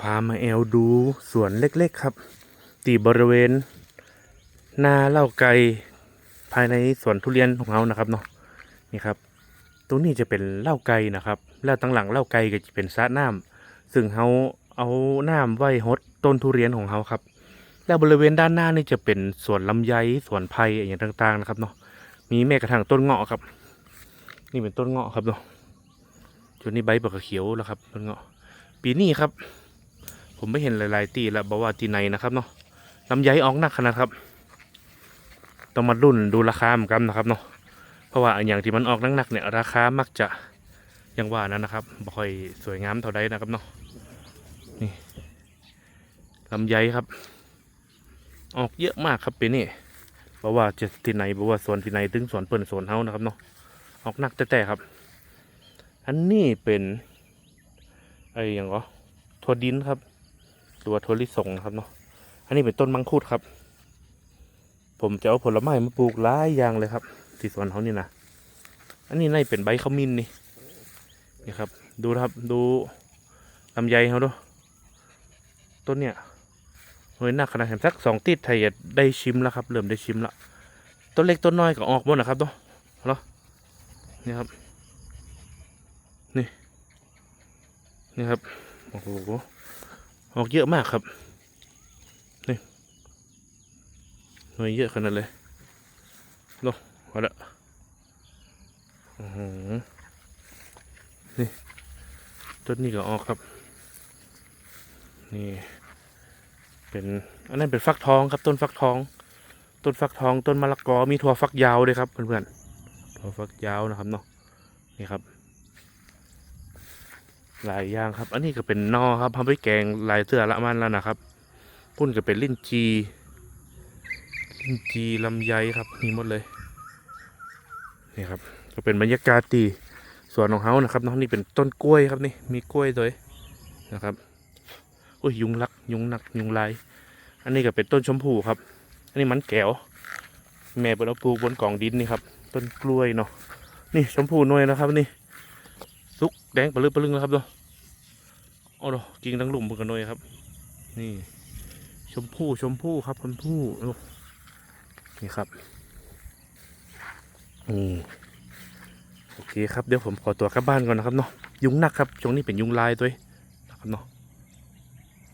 พามาแอลดูสวนเล็กๆครับตีบริเวณนาเล่าไก่ภายในสวนทุเรียนของเรานะครับเนาะนี่ครับตรงนี้จะเป็นเล่าไก่นะครับ แล้วตั้งหลังเล่าไก่ก็จะเป็นสระน้ำซึ่งเขาเอาน้ำไว้ฮดต้นทุเรียนของเขาครับ แล้วบริเวณด้านหน้านี่จะเป็นสวนลำไยสวนไผ่อย่างต่างๆนะครับเนาะมีแม้กระทั่งต้นเงาะครับ นี่เป็นต้นเงาะครับเนาะจุดนี้ใบเปลือกเขียวแล้วครับต้นเงาะปีนี้ครับ ผมไม่เห็นหลาย ๆ ตีแล้วบอกว่าตีไหนนะครับเนาะลำไยออกหนักขนาดครับ ต้องมารุ่นดูราคาเหมือนกันนะครับเนาะเพราะว่าอย่างที่มันออกหนักๆเนี่ยราคามักจะอยังว่านั้นนะครับบ่ค่อยสวยงามเท่าใดนะครับเนาะนี่ลำไยครับ ออกเยอะมากครับปีนี้บอกว่าจะที่ไหนบอกว่าสวนที่ไหนถึงสวนเปิ่นสวนเฮานะครับเนาะออกหนักแต่ๆครับ อันนี้เป็นไอ้หยังก็ถั่วดินครับ หรือว่าถั่วลิสงครับเนาะอันนี้เป็นต้นมังคุดครับ ผมจะเอาผลไม้มาปลูกหลายอย่างเลยครับ ที่สวนเขานี่นะอันนี้น่าเป็นใบขมิ้นนี่นี่ครับ ดูครับดูลำไยเขาดูต้นเนี่ยเฮ้ยหนักขนาดเห็นสักสองติดไทยได้ชิมแล้วครับ เริ่มได้ชิมล้วต้นเล็กต้นน้อยก็ออกหมดนะครับเนาะเนาะนี่ครับนี่ครับ โอ้โห ออกเยอะมากครับ นี่ หน่วยเยอะขนาดเลยโลพอละอือนี่ ต้นนี้ก็ออกครับ นี่ เป็นอันนั้นเป็นฟักทองครับ ต้นฟักทอง ต้นฟักทอง ต้นมะละกอ มีถั่วฟักยาวด้วยครับเพื่อนๆ ถั่วฟักยาวนะครับเนาะ นี่ครับ หลายอย่างครับ อันนี้ก็เป็นนอครับทำไปแกงลายเสื้อละมันแล้วนะครับ พุ่นก็เป็นลิ้นจีลิ้นจีลำไยครับมีหมดเลยนี่ครับ ก็เป็นบรรยากาศตีสวนของเขานะครับน้องนี่เป็นต้นกล้วยครับนี่มีกล้วยด้วยนะครับโอ้ยยุงลักยุงหนักยุงลาย อันนี้ก็เป็นต้นชมพูครับ อันนี้มันแก้วแม่เป็นเอาปลูกบนกล่องดินนี่ครับต้นกล้วยเนาะนี่ชมพูหน่วยนะครับนี่ สุกแดงปลื้มปะลึงแล้วครับเนาะโอ้โหกิ่งทั้งหลุมเพื่อนกันเลยครับ นี่ ชมพู่ชมพู่ครับชมพู่นี่ครับนี่โอเคครับเดี๋ยวผมขอตัวกลับบ้านก่อนนะครับเนาะยุงหนักครับช่วงนี้เป็นยุงลายด้วยนะครับเนาะ